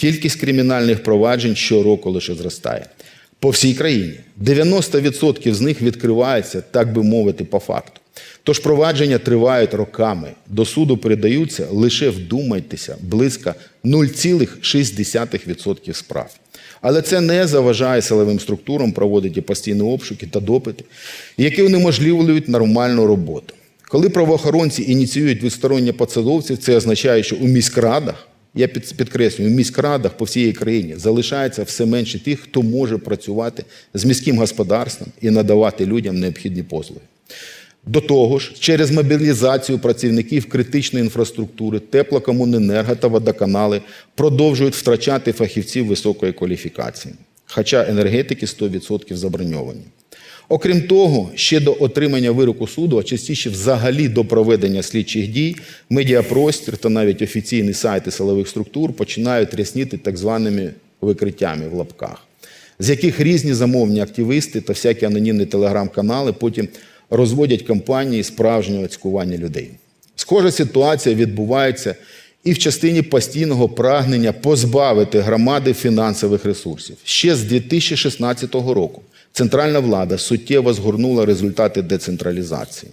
Кількість кримінальних проваджень щороку лише зростає. По всій країні 90% з них відкриваються, так би мовити, по факту. Тож провадження тривають роками. До суду передаються лише вдумайтеся близько 0,6% справ. Але це не заважає силовим структурам проводити постійні обшуки та допити, які унеможливлюють нормальну роботу. Коли правоохоронці ініціюють відсторонення посадовців, це означає, що у міськрадах, я підкреслюю, у міськрадах по всій країні залишається все менше тих, хто може працювати з міським господарством і надавати людям необхідні послуги. До того ж, через мобілізацію працівників критичної інфраструктури, теплокомуненерго та водоканали продовжують втрачати фахівців високої кваліфікації, хоча енергетики 100% заброньовані. Окрім того, ще до отримання вироку суду, а частіше взагалі до проведення слідчих дій, медіапростір та навіть офіційні сайти силових структур починають рясніти так званими викриттями в лапках з яких різні замовні активісти та всякі анонімні телеграм-канали потім розводять кампанії справжнього цькування людей. Схожа ситуація відбувається і в частині постійного прагнення позбавити громади фінансових ресурсів. Ще з 2016 року центральна влада суттєво згорнула результати децентралізації.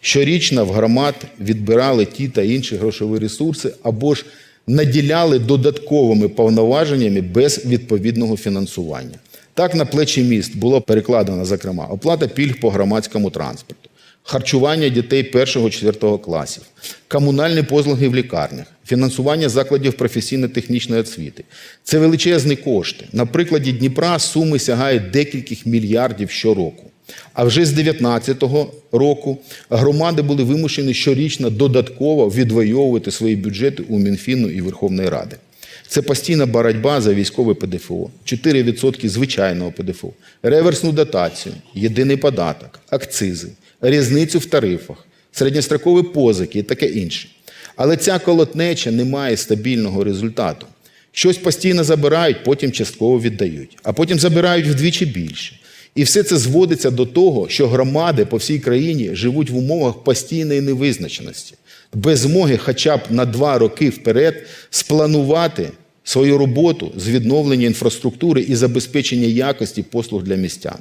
Щорічно в громад відбирали ті та інші грошові ресурси або ж наділяли додатковими повноваженнями без відповідного фінансування. Так, на плечі міст було перекладено, зокрема, оплата пільг по громадському транспорту, харчування дітей 1-4 класів, комунальні послуги в лікарнях, фінансування закладів професійно-технічної освіти. Це величезні кошти. На прикладі Дніпра суми сягають декількох мільярдів щороку. А вже з 2019 року громади були вимушені щорічно додатково відвоювати свої бюджети у Мінфіну і Верховної Ради. Це постійна боротьба за військове ПДФО, 4% звичайного ПДФО, реверсну дотацію, єдиний податок, акцизи, різницю в тарифах, середньострокові позики і таке інше. Але ця колотнеча не має стабільного результату. Щось постійно забирають, потім частково віддають, а потім забирають вдвічі більше. І все це зводиться до того, що громади по всій країні живуть в умовах постійної невизначеності, без змоги хоча б на два роки вперед спланувати свою роботу з відновлення інфраструктури і забезпечення якості послуг для містян.